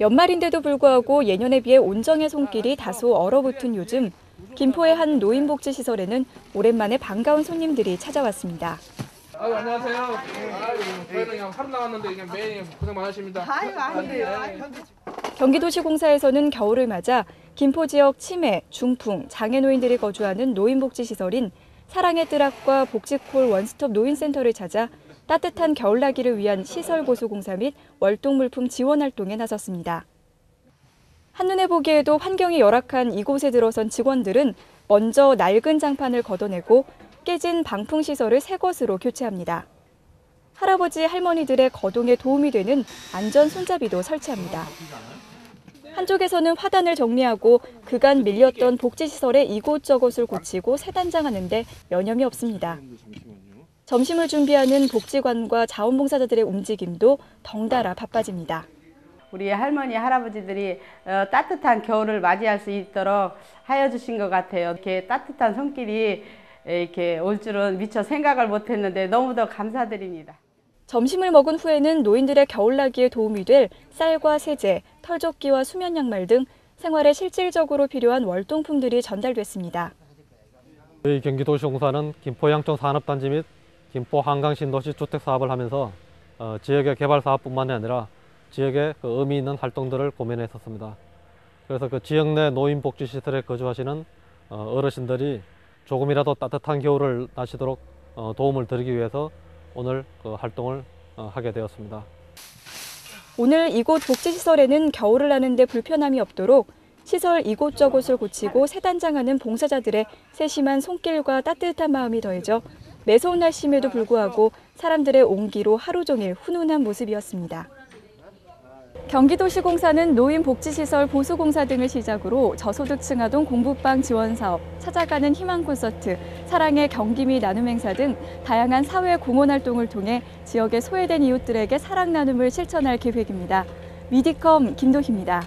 연말인데도 불구하고 예년에 비해 온정의 손길이 다소 얼어붙은 요즘 김포의 한 노인복지시설에는 오랜만에 반가운 손님들이 찾아왔습니다. 아유 안녕하세요. 아유 저희는 그냥 하루 나왔는데 그냥 매일 고생 많으십니다. 아유 아니에요. 네. 경기도시공사에서는 겨울을 맞아 김포 지역 치매, 중풍, 장애노인들이 거주하는 노인복지시설인 사랑의 뜨락과 복지콜 원스톱 노인센터를 찾아 따뜻한 겨울나기를 위한 시설 보수 공사 및 월동 물품 지원 활동에 나섰습니다. 한눈에 보기에도 환경이 열악한 이곳에 들어선 직원들은 먼저 낡은 장판을 걷어내고 깨진 방풍 시설을 새 것으로 교체합니다. 할아버지 할머니들의 거동에 도움이 되는 안전 손잡이도 설치합니다. 한쪽에서는 화단을 정리하고 그간 밀렸던 복지시설의 이곳저곳을 고치고 새 단장하는데 여념이 없습니다. 점심을 준비하는 복지관과 자원봉사자들의 움직임도 덩달아 바빠집니다. 우리 할머니 할아버지들이 어, 따뜻한 겨울을 맞이할 수 있도록 하여 주신 것 같아요. 이렇게 따뜻한 손길이 이렇게 올 줄은 미처 생각을 못했는데 너무도 감사드립니다. 점심을 먹은 후에는 노인들의 겨울나기에 도움이 될 쌀과 세제, 털조끼와 수면 양말 등 생활에 실질적으로 필요한 월동품들이 전달됐습니다. 저희 경기도시공사는 김포 양천 산업단지 및 김포 한강 신도시 주택 사업을 하면서 어, 지역의 개발 사업뿐만 아니라 지역의 그 의미 있는 활동들을 고민했었습니다. 그래서 그 지역 내 노인 복지 시설에 거주하시는 어, 어르신들이 조금이라도 따뜻한 겨울을 나시도록 어, 도움을 드리기 위해서 오늘 그 활동을 어, 하게 되었습니다. 오늘 이곳 복지시설에는 겨울을 나는데 불편함이 없도록 시설 이곳저곳을 고치고 새 단장하는 봉사자들의 세심한 손길과 따뜻한 마음이 더해져 매서운 날씨임에도 불구하고 사람들의 온기로 하루 종일 훈훈한 모습이었습니다. 경기도시공사는 노인복지시설 보수공사 등을 시작으로 저소득층 아동 공부방 지원 사업, 찾아가는 희망 콘서트, 사랑의 경기미 나눔 행사 등 다양한 사회 공헌 활동을 통해 지역의 소외된 이웃들에게 사랑 나눔을 실천할 계획입니다. 미디컴 김도희입니다.